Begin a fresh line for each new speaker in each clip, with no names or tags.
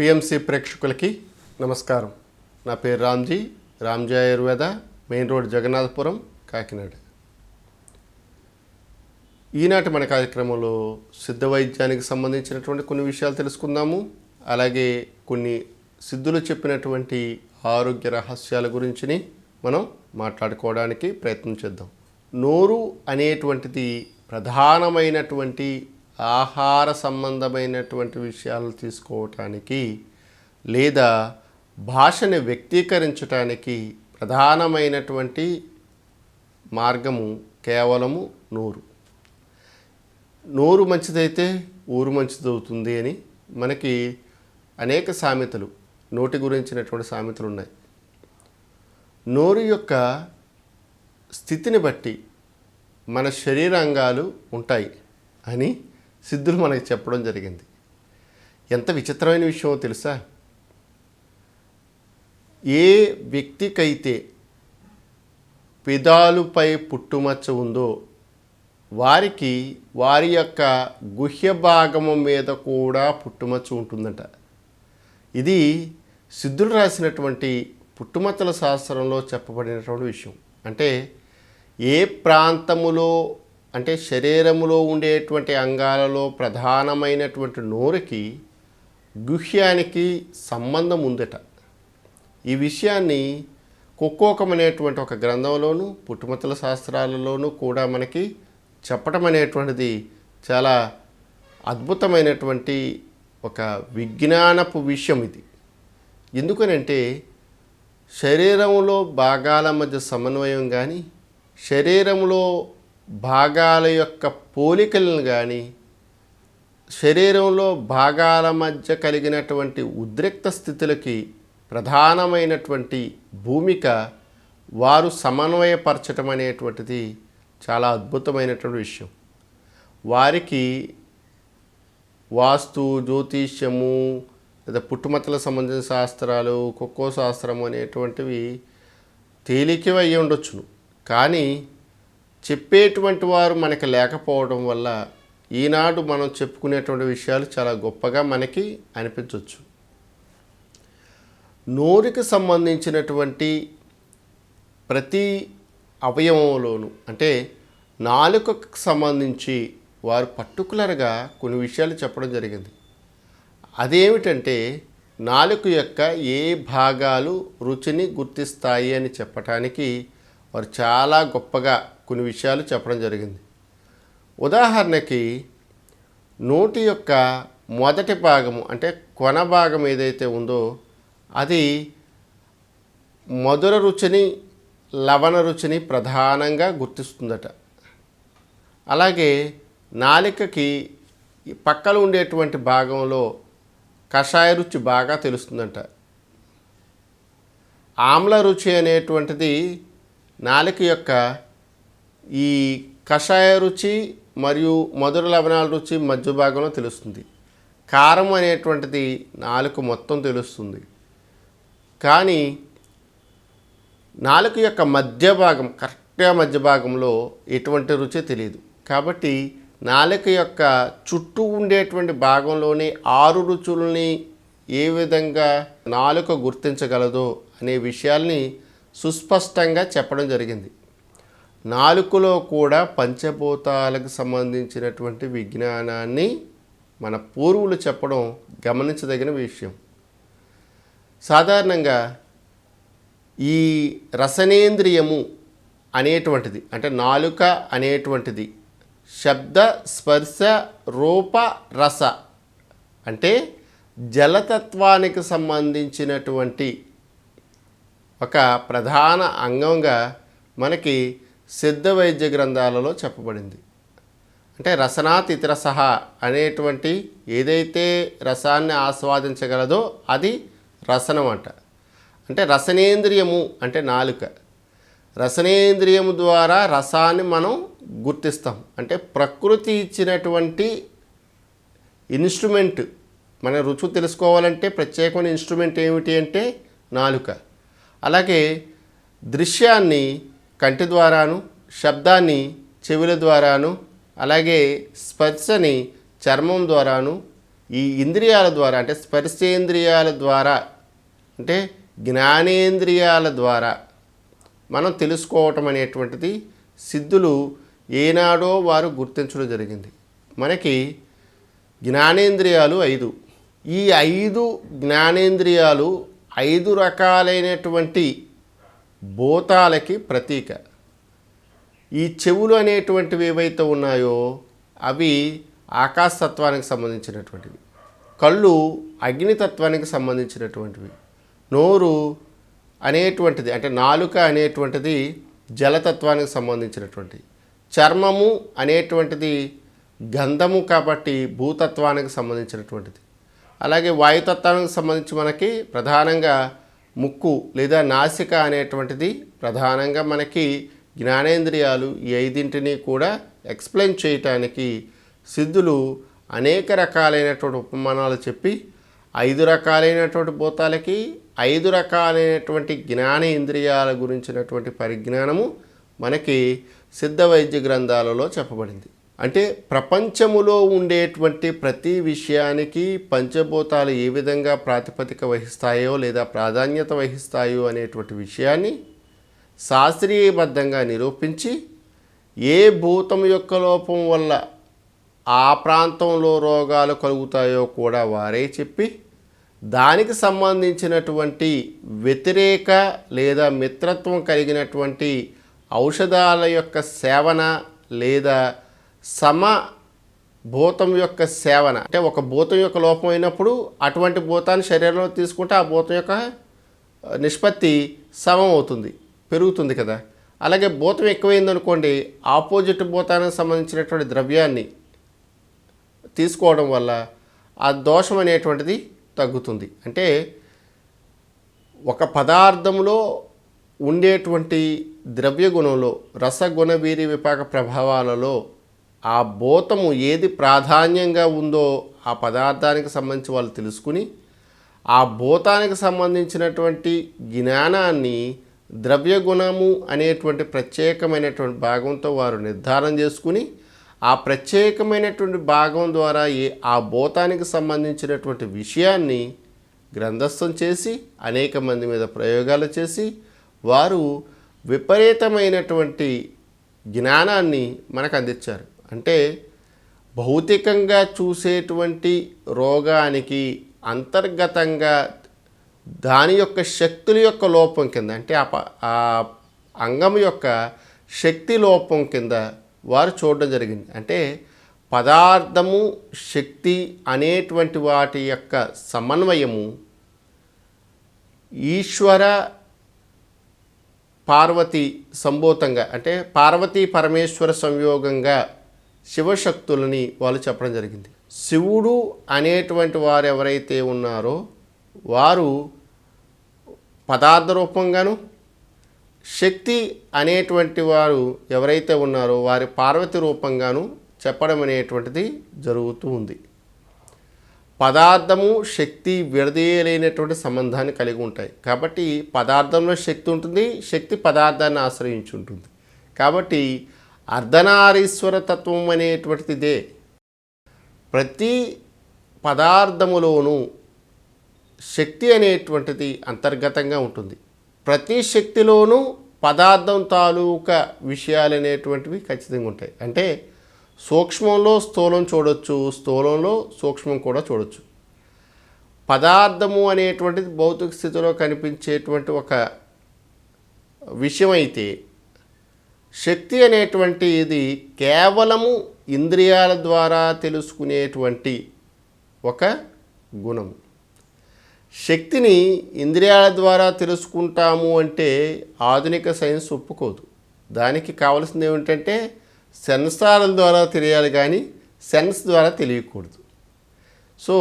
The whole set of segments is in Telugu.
పిఎంసి ప్రేక్షకులకి నమస్కారం. నా పేరు రామ్జీ రామ్జీ ఆయుర్వేద మెయిన్ రోడ్ జగన్నాథపురం కాకినాడ. ఈనాటి మన కార్యక్రమంలో సిద్ధ వైద్యానికి సంబంధించినటువంటి కొన్ని విషయాలు తెలుసుకుందాము. అలాగే కొన్ని సిద్ధులు చెప్పినటువంటి ఆరోగ్య రహస్యాల గురించిని మనం మాట్లాడుకోవడానికి ప్రయత్నం చేద్దాం. నోరు అనేటువంటిది ప్రధానమైనటువంటి ఆహార సంబంధమైనటువంటి విషయాలు తీసుకోవటానికి లేదా భాషని వ్యక్తీకరించటానికి ప్రధానమైనటువంటి మార్గము కేవలము నోరు. నోరు మంచిదైతే ఊరు మంచిదవుతుంది అని మనకి అనేక సామెతలు నోటి గురించినటువంటి సామెతలు ఉన్నాయి నోరు యొక్క స్థితిని బట్టి మన శరీరాంగాలు ఉంటాయి అని సిద్ధులు మనకి చెప్పడం జరిగింది. ఎంత విచిత్రమైన విషయమో తెలుసా? ఏ వ్యక్తికైతే పెదాలుపై పుట్టుమచ్చ ఉందో వారికి వారి యొక్క గుహ్య భాగము మీద కూడా పుట్టుమచ్చ ఉంటుందట. ఇది సిద్ధులు రాసినటువంటి పుట్టుమచ్చల శాస్త్రంలో చెప్పబడినటువంటి విషయం. అంటే ఏ ప్రాంతములో అంటే శరీరములో ఉండేటువంటి అంగాలలో ప్రధానమైనటువంటి నోరుకి గుహ్యానికి సంబంధం ఉందట. ఈ విషయాన్ని కుక్కోకం అనేటువంటి ఒక గ్రంథంలోను పుట్టుమతుల శాస్త్రాలలోనూ కూడా మనకి చెప్పటం అనేటువంటిది చాలా అద్భుతమైనటువంటి ఒక విజ్ఞానపు విషయం ఇది. ఎందుకనంటే శరీరంలో భాగాల మధ్య సమన్వయం కానీ శరీరంలో భాగాల యొక్క పోలికలను కానీ శరీరంలో భాగాల మధ్య కలిగినటువంటి ఉద్రిక్త స్థితులకి ప్రధానమైనటువంటి భూమిక వారు సమన్వయపరచటం అనేటువంటిది చాలా అద్భుతమైనటువంటి విషయం. వారికి వాస్తు జ్యోతిష్యము లేదా పుట్టుమతల సంబంధించిన శాస్త్రాలు ఖోఖో శాస్త్రము అనేటువంటివి తేలికవి అయ్యి ఉండొచ్చును. కానీ చెప్పేటువంటి వారు మనకి లేకపోవడం వల్ల ఈనాడు మనం చెప్పుకునేటువంటి విషయాలు చాలా గొప్పగా మనకి అనిపించవచ్చు నోరుకి సంబంధించినటువంటి ప్రతి అవయవంలోనూ అంటే నాలుకకు సంబంధించి వారు పర్టికులర్గా కొన్ని విషయాలు చెప్పడం జరిగింది. అదేమిటంటే నాలుక యొక్క ఏ భాగాలు రుచిని గుర్తిస్తాయి అని చెప్పటానికి వారు చాలా గొప్పగా కొన్ని విషయాలు చెప్పడం జరిగింది. ఉదాహరణకి నోటి యొక్క మొదటి భాగము అంటే కొన భాగం ఏదైతే ఉందో అది మధుర రుచిని లవణ రుచిని ప్రధానంగా గుర్తిస్తుందట. అలాగే నాలికకి పక్కలు పక్కన ఉండేటువంటి భాగంలో కషాయ రుచి బాగా తెలుస్తుందంట. ఆమ్ల రుచి అనేటువంటిది నాలిక యొక్క ఈ కషాయ రుచి మరియు మధుర లవణాల రుచి మధ్య భాగంలో తెలుస్తుంది. కారం అనేటువంటిది నాలుక మొత్తం తెలుస్తుంది. కానీ నాలుక యొక్క మధ్య భాగం కరెక్ట్గా మధ్య భాగంలో ఎటువంటి రుచి తెలియదు. కాబట్టి నాలుక యొక్క చుట్టూ ఉండేటువంటి భాగంలోని ఆరు రుచుల్ని ఏ విధంగా నాలుక గుర్తించగలదో అనే విషయాల్ని సుస్పష్టంగా చెప్పడం జరిగింది. నాలుకలో కూడా పంచభూతాలకు సంబంధించినటువంటి విజ్ఞానాన్ని మన పూర్వులు చెప్పడం గమనించదగిన విషయం. సాధారణంగా ఈ రసనేంద్రియము అనేటువంటిది అంటే నాలుక అనేటువంటిది శబ్ద స్పర్శ రూప రస అంటే జలతత్వానికి సంబంధించినటువంటి ఒక ప్రధాన అంగంగా మనకి సిద్ధ వైద్య గ్రంథాలలో చెప్పబడింది. అంటే రసనాత్ సహా అనేటువంటి ఏదైతే రసాన్ని ఆస్వాదించగలదో అది రసనం అంట. అంటే రసనేంద్రియము అంటే నాలుక. రసనేంద్రియము ద్వారా రసాన్ని మనం గుర్తిస్తాం. అంటే ప్రకృతి ఇచ్చినటువంటి ఇన్స్ట్రుమెంట్ మన రుచి తెలుసుకోవాలంటే ప్రత్యేకమైన ఇన్స్ట్రుమెంట్ ఏమిటి అంటే నాలుక. అలాగే దృశ్యాన్ని కంటి ద్వారాను శబ్దాన్ని చెవుల ద్వారాను అలాగే స్పర్శని చర్మం ద్వారాను ఈ ఇంద్రియాల ద్వారా అంటే స్పర్శేంద్రియాల ద్వారా అంటే జ్ఞానేంద్రియాల ద్వారా మనం తెలుసుకోవటం అనేటువంటిది సిద్ధులు ఏనాడో వారు గుర్తించడం జరిగింది. మనకి జ్ఞానేంద్రియాలు ఐదు. ఈ ఐదు జ్ఞానేంద్రియాలు ఐదు రకాలైనటువంటి భూతాలకి ప్రతీక. ఈ చెవులు అనేటువంటివి ఏవైతే ఉన్నాయో అవి ఆకాశతత్వానికి సంబంధించినటువంటివి. కళ్ళు అగ్నితత్వానికి సంబంధించినటువంటివి. నోరు అనేటువంటిది అంటే నాలుక అనేటువంటిది జలతత్వానికి సంబంధించినటువంటిది చర్మము అనేటువంటిది గంధము కాబట్టి భూతత్వానికి సంబంధించినటువంటిది. అలాగే వాయుతత్వానికి సంబంధించి మనకి ప్రధానంగా ముక్కు లేదా నాసిక అనేటువంటిది ప్రధానంగా మనకి జ్ఞానేంద్రియాలు ఈ ఐదింటిని కూడా ఎక్స్ప్లెయిన్ చేయటానికి సిద్ధులు అనేక రకాలైనటువంటి ఉపమానాలు చెప్పి ఐదు రకాలైనటువంటి భూతాలకి ఐదు రకాలైనటువంటి జ్ఞాన ఇంద్రియాల గురించినటువంటి పరిజ్ఞానము మనకి సిద్ధ వైద్య గ్రంథాలలో చెప్పబడింది. అంటే ప్రపంచములో ఉండేటువంటి ప్రతి విషయానికి పంచభూతాలు ఏ విధంగా ప్రాతిపదిక వహిస్తాయో లేదా ప్రాధాన్యత వహిస్తాయో అనేటువంటి విషయాన్ని శాస్త్రీయబద్ధంగా నిరూపించి ఏ భూతం యొక్క లోపం వల్ల ఆ ప్రాంతంలో రోగాలు కలుగుతాయో కూడా వారే చెప్పి దానికి సంబంధించినటువంటి వ్యతిరేక లేదా మిత్రత్వం కలిగినటువంటి ఔషధాల యొక్క సేవన లేదా సమ భూతం యొక్క సేవన. అంటే ఒక భూతం యొక్క లోపం అయినప్పుడు అటువంటి భూతాన్ని శరీరంలో తీసుకుంటే ఆ భూతం యొక్క నిష్పత్తి సమం అవుతుంది పెరుగుతుంది కదా. అలాగే భూతం ఎక్కువైంది అనుకోండి ఆపోజిట్ భూతానికి సంబంధించినటువంటి ద్రవ్యాన్ని తీసుకోవడం వల్ల ఆ దోషం అనేటువంటిది తగ్గుతుంది. అంటే ఒక పదార్థంలో ఉండేటువంటి ద్రవ్య గుణంలో రసగుణ వీరి విపాక ప్రభావాలలో ఆ భూతము ఏది ప్రాధాన్యంగా ఉందో ఆ పదార్థానికి సంబంధించి వాళ్ళు తెలుసుకుని ఆ భూతానికి సంబంధించినటువంటి జ్ఞానాన్ని ద్రవ్యగుణము అనేటువంటి ప్రత్యేకమైనటువంటి భాగంతో వారు నిర్ధారణ చేసుకుని ఆ ప్రత్యేకమైనటువంటి భాగం ద్వారా ఏ ఆ భూతానికి సంబంధించినటువంటి విషయాన్ని గ్రంథస్థం చేసి అనేక మంది మీద ప్రయోగాలు చేసి వారు విపరీతమైనటువంటి జ్ఞానాన్ని మనకు అందించారు. అంటే భౌతికంగా చూసేటువంటి రోగానికి అంతర్గతంగా దాని యొక్క శక్తుల యొక్క లోపం కింద అంటే ఆ ప- ఆ అంగం యొక్క శక్తి లోపం కింద వారు చూడడం జరిగింది. అంటే పదార్థము శక్తి అనేటువంటి వాటి యొక్క సమన్వయము ఈశ్వర పార్వతి సంభూతంగా అంటే పార్వతీ పరమేశ్వర సంయోగంగా శివశక్తులని వాళ్ళు చెప్పడం జరిగింది. శివుడు అనేటువంటి వారు ఎవరైతే ఉన్నారో వారు పదార్థ రూపంగాను శక్తి అనేటువంటి వారు ఎవరైతే ఉన్నారో వారి పార్వతి రూపంగాను చెప్పడం అనేటువంటిది జరుగుతూ ఉంది. పదార్థము శక్తి విడదీయలేనటువంటి సంబంధాన్ని కలిగి ఉంటాయి. కాబట్టి పదార్థంలో శక్తి ఉంటుంది శక్తి పదార్థాన్ని ఆశ్రయించి ఉంటుంది కాబట్టి అర్ధనారీశ్వర తత్వం అనేటువంటిదే. ప్రతి పదార్థములోనూ శక్తి అనేటువంటిది అంతర్గతంగా ఉంటుంది. ప్రతి శక్తిలోనూ పదార్థం తాలూకా విషయాలు అనేటువంటివి ఖచ్చితంగా ఉంటాయి. అంటే సూక్ష్మంలో స్థూలం చూడొచ్చు స్థూలంలో సూక్ష్మం కూడా చూడొచ్చు. పదార్థము అనేటువంటిది భౌతిక స్థితిలో కనిపించేటువంటి ఒక విషయం అయితే శక్తి అనేటువంటి ఇది కేవలము ఇంద్రియాల ద్వారా తెలుసుకునేటువంటి ఒక గుణము. శక్తిని ఇంద్రియాల ద్వారా తెలుసుకుంటాము అంటే ఆధునిక సైన్స్ ఒప్పుకోదు. దానికి కావాల్సింది ఏమిటంటే సెన్సార్ల ద్వారా తెలియాలి కానీ సెన్స్ ద్వారా తెలియకూడదు. సో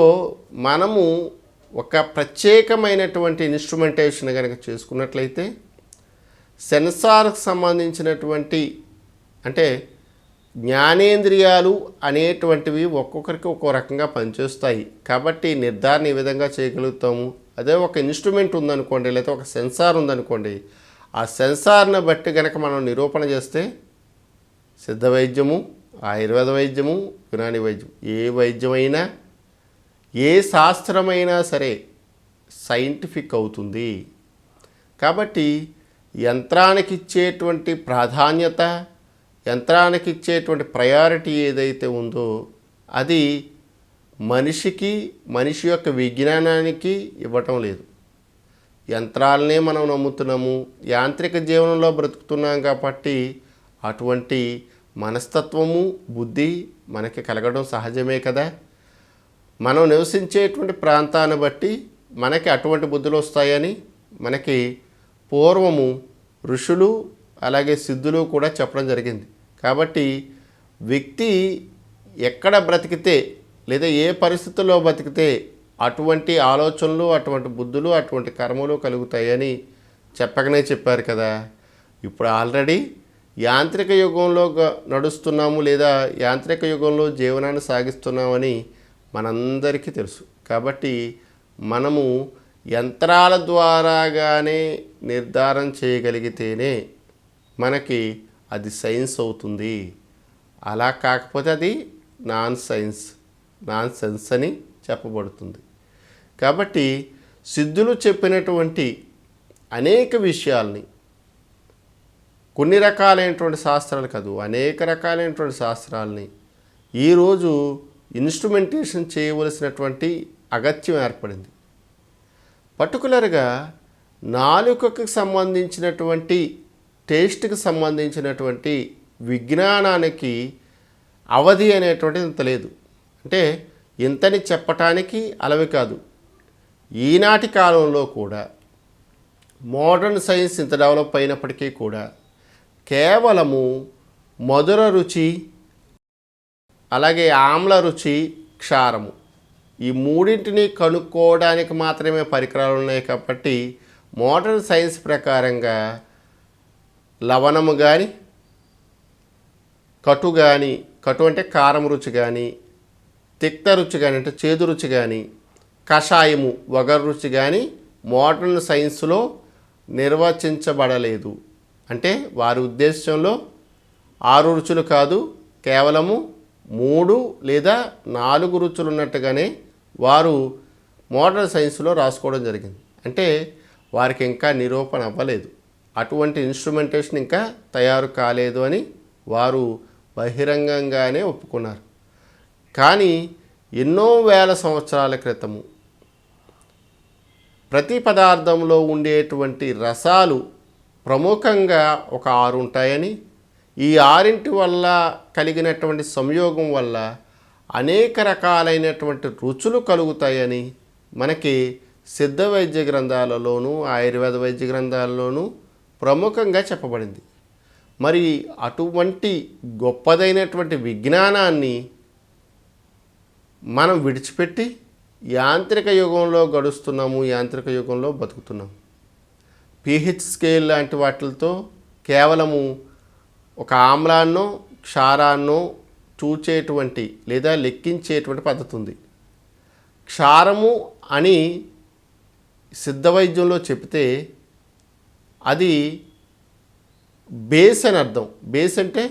మనము ఒక ప్రత్యేకమైనటువంటి ఇన్స్ట్రుమెంటేషన్ కనుక చేసుకున్నట్లయితే సెన్సార్కు సంబంధించినటువంటి అంటే జ్ఞానేంద్రియాలు అనేటువంటివి ఒక్కొక్కరికి ఒక్కో రకంగా పనిచేస్తాయి. కాబట్టి నిర్ధారణ ఈ విధంగా చేయగలుగుతాము? అదే ఒక ఇన్స్ట్రుమెంట్ ఉందనుకోండి లేదా ఒక సెన్సార్ ఉందనుకోండి ఆ సెన్సార్ను బట్టి కనుక మనం నిరూపణ చేస్తే సిద్ధ వైద్యము ఆయుర్వేద వైద్యము యునాని వైద్యం ఏ వైద్యమైనా ఏ శాస్త్రమైనా సరే సైంటిఫిక్ అవుతుంది. కాబట్టి యంత్రానికి ఇచ్చేటువంటి ప్రాధాన్యత యంత్రానికి ఇచ్చేటువంటి ప్రయారిటీ ఏదైతే ఉందో అది మనిషికి మనిషి యొక్క విజ్ఞానానికి ఇవ్వటం లేదు. యంత్రాలనే మనం నమ్ముతున్నాము యాంత్రిక జీవనంలో బ్రతుకుతున్నాం కాబట్టి అటువంటి మనస్తత్వము బుద్ధి మనకి కలగడం సహజమే కదా. మనం నివసించేటువంటి ప్రాంతాన్ని బట్టి మనకి అటువంటి బుద్ధులు వస్తాయని మనకి పూర్వము ఋషులు అలాగే సిద్ధులు కూడా చెప్పడం జరిగింది. కాబట్టి వ్యక్తి ఎక్కడ బ్రతికితే లేదా ఏ పరిస్థితుల్లో బ్రతికితే అటువంటి ఆలోచనలు అటువంటి బుద్ధులు అటువంటి కర్మలు కలుగుతాయని చెప్పకనే చెప్పారు కదా. ఇప్పుడు ఆల్రెడీ యాంత్రిక యుగంలో నడుస్తున్నాము లేదా యాంత్రిక యుగంలో జీవనాన్ని సాగిస్తున్నామని మనందరికీ తెలుసు. కాబట్టి మనము యంత్రాల ద్వారాగానే నిర్ధారణ చేయగలిగితేనే మనకి అది సైన్స్ అవుతుంది. అలా కాకపోతే అది నాన్ సైన్స్ నాన్ సెన్స్ అని చెప్పబడుతుంది. కాబట్టి సిద్ధులు చెప్పినటువంటి అనేక విషయాల్ని కొన్ని రకాలైనటువంటి శాస్త్రాలు కాదు అనేక రకాలైనటువంటి శాస్త్రాలని ఈరోజు ఇన్స్ట్రుమెంటేషన్ చేయవలసినటువంటి అగత్యం ఏర్పడింది. పర్టికులర్గా నాలుకకు సంబంధించినటువంటి టేస్ట్కి సంబంధించినటువంటి విజ్ఞానానికి అవధి అనేటువంటిది ఇంత లేదు. అంటే ఇంతని చెప్పటానికి అలవి కాదు. ఈనాటి కాలంలో కూడా మోడర్న్ సైన్స్ ఇంత డెవలప్ అయినప్పటికీ కూడా కేవలము మధుర రుచి అలాగే ఆమ్ల రుచి క్షారము. ఈ మూడింటిని కనుక్కోవడానికి మాత్రమే పరికరాలు ఉన్నాయి కాబట్టి మోడర్న్ సైన్స్ ప్రకారంగా లవణము కానీ కటు కానీ కటు అంటే కారం రుచి కానీ తిక్త రుచి కానీ అంటే చేదు రుచి కానీ కషాయము వగరు రుచి కానీ మోడర్న్ సైన్స్లో నిర్వచించబడలేదు. అంటే వారి ఉద్దేశంలో ఆరు రుచులు కాదు కేవలము మూడు లేదా నాలుగు రుచులు ఉన్నట్టుగానే వారు మోడర్న్ సైన్స్లో రాసుకోవడం జరిగింది. అంటే వారికి ఇంకా నిరూపణ అవ్వలేదు. అటువంటి ఇన్స్ట్రుమెంటేషన్ ఇంకా తయారు కాలేదు అని వారు బహిరంగంగానే ఒప్పుకున్నారు. కానీ ఎన్నో వేల సంవత్సరాల క్రితము ప్రతి పదార్థంలో ఉండేటువంటి రసాలు ప్రముఖంగా ఒక ఆరు ఉంటాయని ఈ ఆరింటి వల్ల కలిగినటువంటి సంయోగం వల్ల అనేక రకాలైనటువంటి రుచులు కలుగుతాయని మనకి సిద్ధ వైద్య గ్రంథాలలోనూ ఆయుర్వేద వైద్య గ్రంథాలలోనూ ప్రముఖంగా చెప్పబడింది. మరి అటువంటి గొప్పదైనటువంటి విజ్ఞానాన్ని మనం విడిచిపెట్టి యాంత్రిక యుగంలో గడుస్తున్నాము యాంత్రిక యుగంలో బతుకుతున్నాము. పిహెచ్ స్కేల్ లాంటి వాటితో కేవలము ఒక ఆమ్లాన్నో క్షారాన్నో చూచేటువంటి లేదా లెక్కించేటువంటి పద్ధతి ఉంది క్షారము అని సిద్ధ వైద్యంలో చెప్తే అది బేస్ అని అర్థం. బేస్ అంటే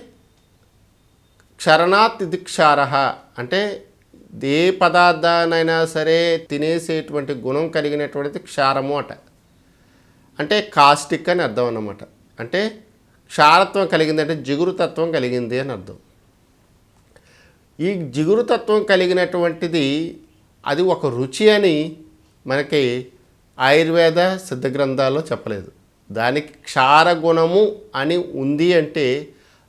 క్షరణాత్ ఇది క్షార అంటే ఏ పదార్థానైనా సరే తినేసేటువంటి గుణం కలిగినటువంటిది క్షారము అట. అంటే కాస్టిక్ అని అర్థం అన్నమాట. అంటే క్షారత్వం కలిగింది అంటే జిగురుతత్వం కలిగింది అని అర్థం. ఈ జిగురుతత్వం కలిగినటువంటిది అది ఒక రుచి అని మనకి ఆయుర్వేద సిద్ధ గ్రంథాల్లో చెప్పలేదు. దానికి క్షార గుణము అని ఉంది అంటే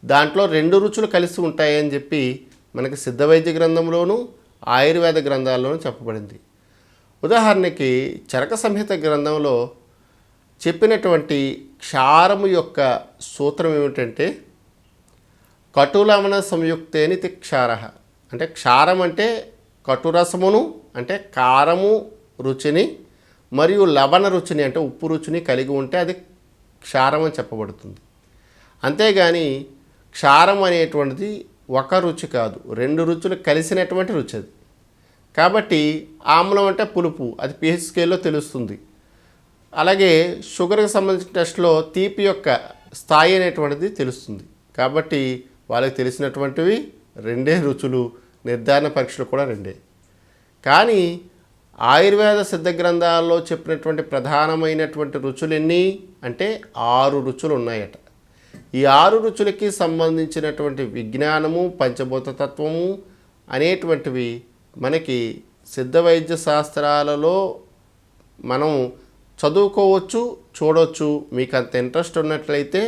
దాంట్లో రెండు రుచులు కలిసి ఉంటాయని చెప్పి మనకి సిద్ధ వైద్య గ్రంథంలోనూ ఆయుర్వేద గ్రంథాల్లోనూ చెప్పబడింది. ఉదాహరణకి చరక సంహిత గ్రంథంలో చెప్పినటువంటి క్షారము యొక్క సూత్రం ఏమిటంటే కటులమన సంయుక్తేని తి క్షార. అంటే క్షారం అంటే కటురసమును అంటే కారము రుచిని మరియు లవణ రుచిని అంటే ఉప్పు రుచిని కలిగి ఉంటే అది క్షారం అని చెప్పబడుతుంది. అంతేగాని క్షారం అనేటువంటిది ఒక రుచి కాదు రెండు రుచులు కలిసినటువంటి రుచి అది. కాబట్టి ఆమ్లం అంటే పులుపు అది పిహెచ్ స్కేల్లో తెలుస్తుంది. అలాగే షుగర్కి సంబంధించిన టెస్ట్లో తీపి యొక్క స్థాయి అనేటువంటిది తెలుస్తుంది. కాబట్టి వాళ్ళకి తెలిసినటువంటివి రెండే రుచులు నిర్ధారణ పరీక్షలు కూడా రెండే. కానీ ఆయుర్వేద సిద్ధ గ్రంథాల్లో చెప్పినటువంటి ప్రధానమైనటువంటి రుచులు ఎన్ని అంటే ఆరు రుచులు ఉన్నాయట ఈ ఆరు రుచులకి సంబంధించినటువంటి విజ్ఞానము పంచభూత తత్వము అనేటువంటివి మనకి సిద్ధ వైద్య శాస్త్రాలలో మనం చదువుకోవచ్చు చూడవచ్చు మీకు అంత ఇంట్రెస్ట్ ఉన్నట్లయితే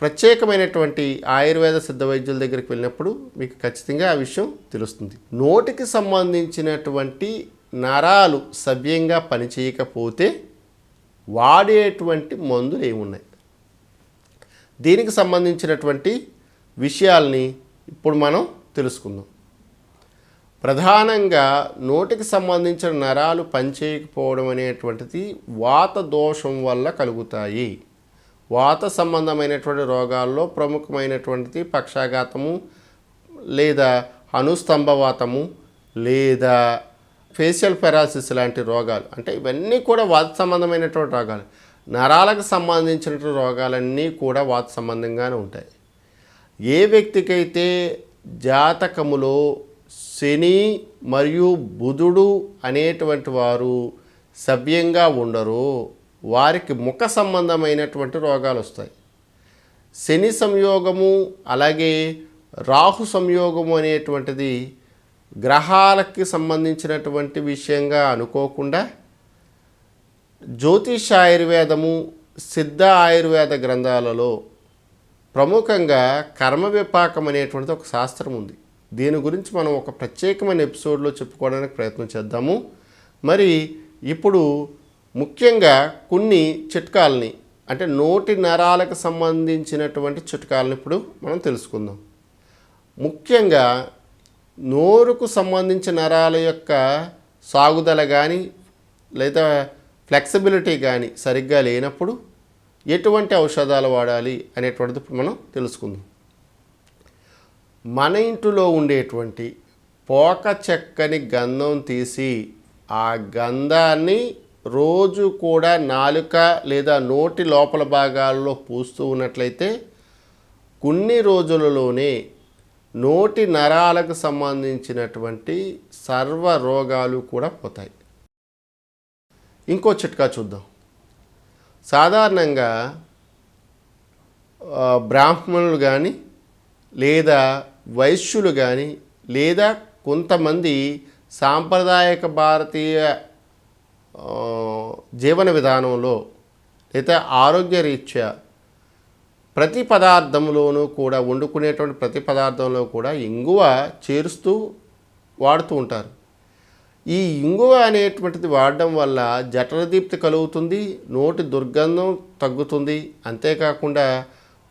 ప్రత్యేకమైనటువంటి ఆయుర్వేద సిద్ధ వైద్యుల దగ్గరికి వెళ్ళినప్పుడు మీకు ఖచ్చితంగా ఆ విషయం తెలుస్తుంది. నోటికి సంబంధించినటువంటి నరాలు సవ్యంగా పనిచేయకపోతే వాడేటువంటి మందులు ఏమున్నాయి? దీనికి సంబంధించినటువంటి విషయాల్ని ఇప్పుడు మనం తెలుసుకుందాం. ప్రధానంగా నోటికి సంబంధించిన నరాలు పనిచేయకపోవడం అనేటువంటిది వాత దోషం వల్ల కలుగుతాయి. వాత సంబంధమైనటువంటి రోగాల్లో ప్రముఖమైనటువంటిది పక్షాఘాతము లేదా అనుస్తంభవాతము లేదా ఫేషియల్ పెరాసిస్ లాంటి రోగాలు. అంటే ఇవన్నీ కూడా వాత సంబంధమైనటువంటి రోగాలు. నరాలకు సంబంధించినటువంటి రోగాలన్నీ కూడా వాత సంబంధంగానే ఉంటాయి. ఏ వ్యక్తికైతే జాతకములో శని మరియు బుధుడు అనేటువంటి వారు సవ్యంగా ఉండరో వారికి ముఖ సంబంధమైనటువంటి రోగాలు వస్తాయి శని సంయోగము అలాగే రాహు సంయోగము అనేటువంటిది గ్రహాలకి సంబంధించినటువంటి విషయంగా అనుకోకుండా జ్యోతిష ఆయుర్వేదము సిద్ధ ఆయుర్వేద గ్రంథాలలో ప్రముఖంగా కర్మ విపాకం అనేటువంటిది ఒక శాస్త్రం ఉంది. దీని గురించి మనం ఒక ప్రత్యేకమైన ఎపిసోడ్లో చెప్పుకోవడానికి ప్రయత్నం చేద్దాము. మరి ఇప్పుడు ముఖ్యంగా కొన్ని చిట్కాలని అంటే నోటి నరాలకు సంబంధించినటువంటి చిట్కాలను ఇప్పుడు మనం తెలుసుకుందాం. ముఖ్యంగా నోరుకు సంబంధించిన నరాల యొక్క సాగుదల కానీ లేదా ఫ్లెక్సిబిలిటీ కానీ సరిగ్గా లేనప్పుడు ఎటువంటి ఔషధాలు వాడాలి అనేటువంటిది ఇప్పుడు మనం తెలుసుకుందాం. మన ఇంటిలో ఉండేటువంటి పోక చెక్కని గంధం తీసి ఆ గంధాన్ని రోజు కూడా నాలుక లేదా నోటి లోపల భాగాల్లో పూస్తూ ఉన్నట్లయితే కొన్ని రోజులలోనే నోటి నరాలకు సంబంధించినటువంటి సర్వ రోగాలు కూడా పోతాయి. ఇంకో చిట్కా చూద్దాం. సాధారణంగా బ్రాహ్మణులు కానీ లేదా వైశ్యులు కానీ లేదా కొంతమంది సాంప్రదాయక భారతీయ జీవన విధానంలో లేదా ఆరోగ్య రీత్యా ప్రతి పదార్థంలోనూ కూడా వండుకునేటువంటి ప్రతి పదార్థంలో కూడా ఇంగువ చేరుస్తూ వాడుతూ ఉంటారు. ఈ ఇంగువ అనేటువంటిది వాడడం వల్ల జఠరదీప్తి కలుగుతుంది నోటి దుర్గంధం తగ్గుతుంది. అంతేకాకుండా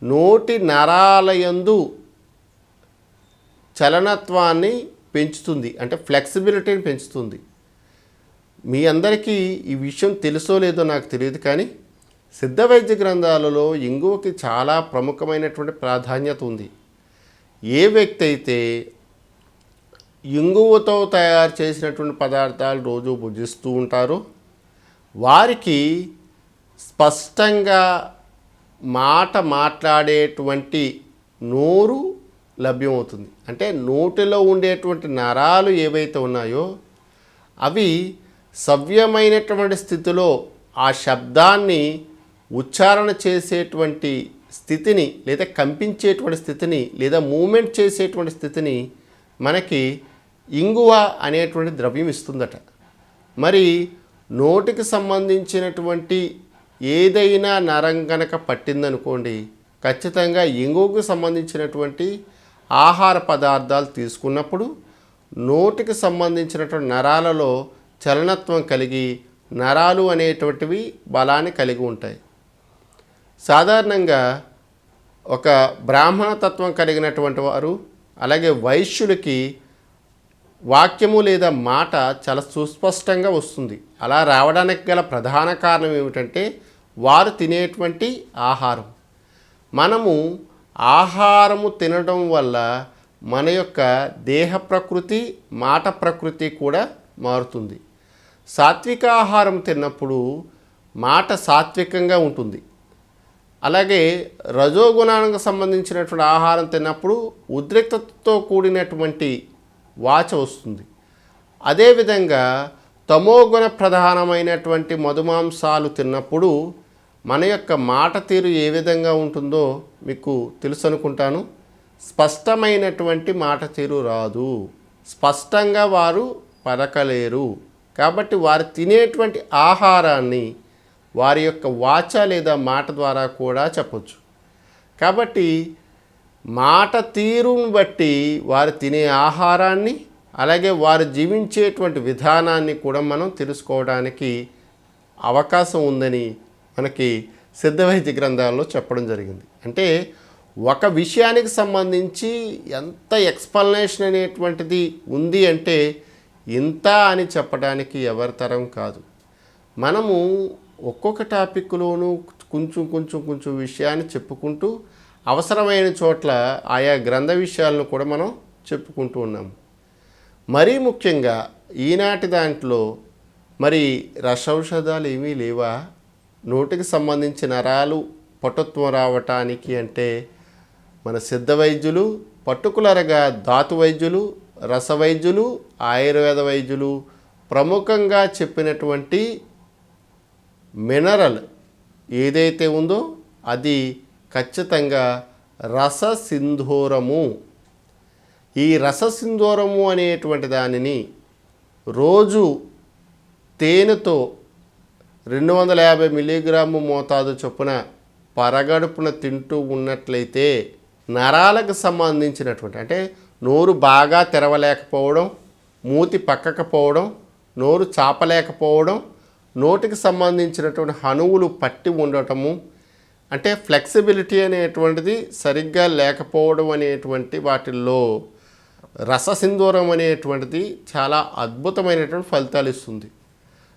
నోటి నరాలయందు చలనత్వాన్ని పెంచుతుంది అంటే ఫ్లెక్సిబిలిటీని పెంచుతుంది. మీ అందరికీ ఈ విషయం తెలుసో లేదో నాకు తెలియదు కానీ సిద్ధ వైద్య గ్రంథాలలో ఇంగువకి చాలా ప్రముఖమైనటువంటి ప్రాధాన్యత ఉంది. ఏ వ్యక్తి అయితే ఇంగువతో తయారు చేసినటువంటి పదార్థాలు రోజు భుజిస్తూ ఉంటారో వారికి స్పష్టంగా మాట మాట్లాడేటువంటి నోరు లభ్యమవుతుంది. అంటే నోటిలో ఉండేటువంటి నరాలు ఏవైతే ఉన్నాయో అవి సవ్యమైనటువంటి స్థితిలో ఆ శబ్దాన్ని ఉచ్చారణ చేసేటువంటి స్థితిని లేదా కంపించేటువంటి స్థితిని లేదా మూమెంట్ చేసేటువంటి స్థితిని మనకి ఇంగువ అనేటువంటి ద్రవ్యం ఇస్తుందట. మరి నోటికి సంబంధించినటువంటి ఏదైనా నరం గనక పట్టిందనుకోండి ఖచ్చితంగా ఇంగువకు సంబంధించినటువంటి ఆహార పదార్థాలు తీసుకున్నప్పుడు నోటికి సంబంధించినటువంటి నరాలలో చలనత్వం కలిగి నరాలు అనేటువంటివి బలాన్ని కలిగి ఉంటాయి. సాధారణంగా ఒక బ్రాహ్మణతత్వం కలిగినటువంటి వారు అలాగే వైశ్యులకి వాక్యము లేదా మాట చాలా సుస్పష్టంగా వస్తుంది. అలా రావడానికి గల ప్రధాన కారణం ఏమిటంటే వారు తినేటువంటి ఆహారం. మనము ఆహారము తినడం వల్ల మన యొక్క దేహ ప్రకృతి మాట ప్రకృతి కూడా మారుతుంది. సాత్విక ఆహారం తిన్నప్పుడు మాట సాత్వికంగా ఉంటుంది. అలాగే రజోగుణానికి సంబంధించినటువంటి ఆహారం తిన్నప్పుడు ఉద్రిక్తతతో కూడినటువంటి వాచ వస్తుంది. అదేవిధంగా తమోగుణ ప్రధానమైనటువంటి మధుమాంసాలు తిన్నప్పుడు మన యొక్క మాట తీరు ఏ విధంగా ఉంటుందో మీకు తెలుసు అనుకుంటాను స్పష్టమైనటువంటి మాట తీరు రాదు. స్పష్టంగా వారు పలకలేరు. కాబట్టి వారు తినేటువంటి ఆహారాన్ని వారి యొక్క వాచ లేదా మాట ద్వారా కూడా చెప్పొచ్చు. కాబట్టి మాట తీరును బట్టి వారు తినే ఆహారాన్ని అలాగే వారు జీవించేటువంటి విధానాన్ని కూడా మనం తెలుసుకోవడానికి అవకాశం ఉందని మనకి సిద్ధవైద్య గ్రంథాల్లో చెప్పడం జరిగింది. అంటే ఒక విషయానికి సంబంధించి ఎంత ఎక్స్ప్లనేషన్ అనేటువంటిది ఉంది అంటే ఇంత అని చెప్పడానికి ఎవరి తరం కాదు. మనము ఒక్కొక్క టాపిక్లోనూ కొంచెం కొంచెం కొంచెం విషయాన్ని చెప్పుకుంటూ అవసరమైన చోట్ల ఆయా గ్రంథ విషయాలను కూడా మనం చెప్పుకుంటూ ఉన్నాము మరీ ముఖ్యంగా ఈనాటి దాంట్లో మరి రసౌషధాలు ఏమీ లేవా? నోటికి సంబంధించి నరాలు పటుత్వం రావటానికి అంటే మన సిద్ధ వైద్యులు పర్టికులర్గా ధాతు వైద్యులు రసవైద్యులు ఆయుర్వేద వైద్యులు ప్రముఖంగా చెప్పినటువంటి మినరల్ ఏదైతే ఉందో అది ఖచ్చితంగా రససింధూరము. ఈ రససింధూరము అనేటువంటి దానిని రోజు తేనెతో రెండు వందల యాభై మిల్లీగ్రాము మోతాదు చొప్పున పరగడుపున తింటూ ఉన్నట్లయితే నరాలకు సంబంధించినటువంటి అంటే నోరు బాగా తెరవలేకపోవడం మూతి పక్కకపోవడం నోరు చాపలేకపోవడం నోటికి సంబంధించినటువంటి హనువులు పట్టి ఉండటము అంటే ఫ్లెక్సిబిలిటీ అనేటువంటిది సరిగ్గా లేకపోవడం అనేటువంటి వాటిల్లో రససింధూరం అనేటువంటిది చాలా అద్భుతమైనటువంటి ఫలితాలు ఇస్తుంది.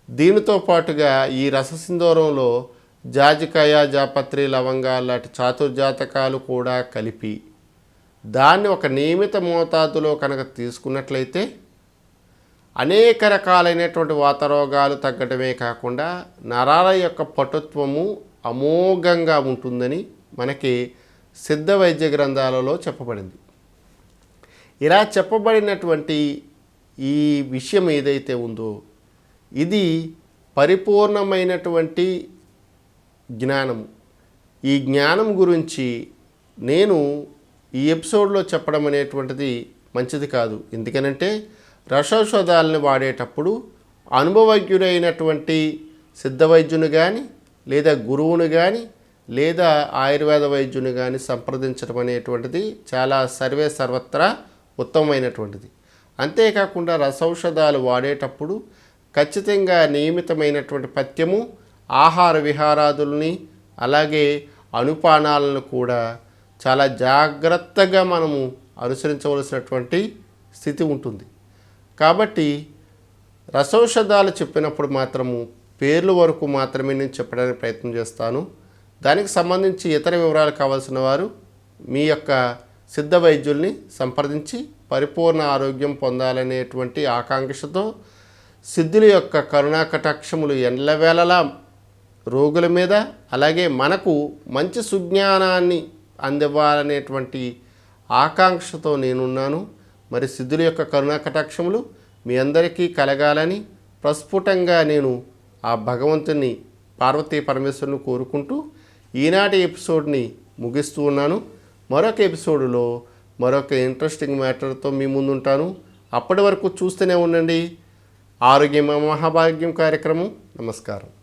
దీనితో పాటుగా ఈ రససింధూరంలో జాజికాయ జాపత్రి లవంగాలు లాంటి చాతుర్జాతకాలు కూడా కలిపి దాన్ని ఒక నియమిత మోతాదులో కనుక తీసుకున్నట్లయితే అనేక రకాలైనటువంటి వాతరోగాలు తగ్గడమే కాకుండా నరాల యొక్క పటుత్వము అమోఘంగా ఉంటుందని మనకి సిద్ధ వైద్య గ్రంథాలలో చెప్పబడింది. ఇలా చెప్పబడినటువంటి ఈ విషయం ఏదైతే ఉందో ఇది పరిపూర్ణమైనటువంటి జ్ఞానము. ఈ జ్ఞానం గురించి నేను ఈ ఎపిసోడ్లో చెప్పడం అనేటువంటిది మంచిది కాదు. ఎందుకనంటే రసౌషధాలను వాడేటప్పుడు అనుభవజ్ఞుడైనటువంటి సిద్ధ వైద్యుని కానీ లేదా గురువును కానీ లేదా ఆయుర్వేద వైద్యుని కానీ సంప్రదించడం అనేటువంటిది చాలా సర్వే సర్వత్రా ఉత్తమమైనటువంటిది. అంతేకాకుండా రసౌషధాలు వాడేటప్పుడు ఖచ్చితంగా నియమితమైనటువంటి పథ్యము ఆహార విహారాదుల్ని అలాగే అనుపానాలను కూడా చాలా జాగ్రత్తగా మనము అనుసరించవలసినటువంటి స్థితి ఉంటుంది. కాబట్టి రసౌషధాలు చెప్పినప్పుడు మాత్రము పేర్ల వరకు మాత్రమే నేను చెప్పడానికి ప్రయత్నం చేస్తాను. దానికి సంబంధించి ఇతర వివరాలు కావాల్సిన వారు మీ యొక్క సిద్ధ వైద్యుల్ని సంప్రదించి పరిపూర్ణ ఆరోగ్యం పొందాలనేటువంటి ఆకాంక్షతో సిద్ధుల యొక్క కరుణా కటాక్షములు రోగుల మీద అలాగే మనకు మంచి సుజ్ఞానాన్ని అందివ్వాలనేటువంటి ఆకాంక్షతో నేనున్నాను. మరి సిద్ధుల యొక్క కరుణాకటాక్షములు మీ అందరికీ కలగాలని ప్రస్ఫుటంగా నేను ఆ భగవంతుని పార్వతీ పరమేశ్వరుని కోరుకుంటూ ఈనాటి ఎపిసోడ్ని ముగిస్తూ ఉన్నాను. మరొక ఎపిసోడ్లో మరొక ఇంట్రెస్టింగ్ మ్యాటర్తో మీ ముందుంటాను. అప్పటి వరకు చూస్తూనే ఉండండి. ఆరోగ్యం మహాభాగ్యం కార్యక్రమం. నమస్కారం.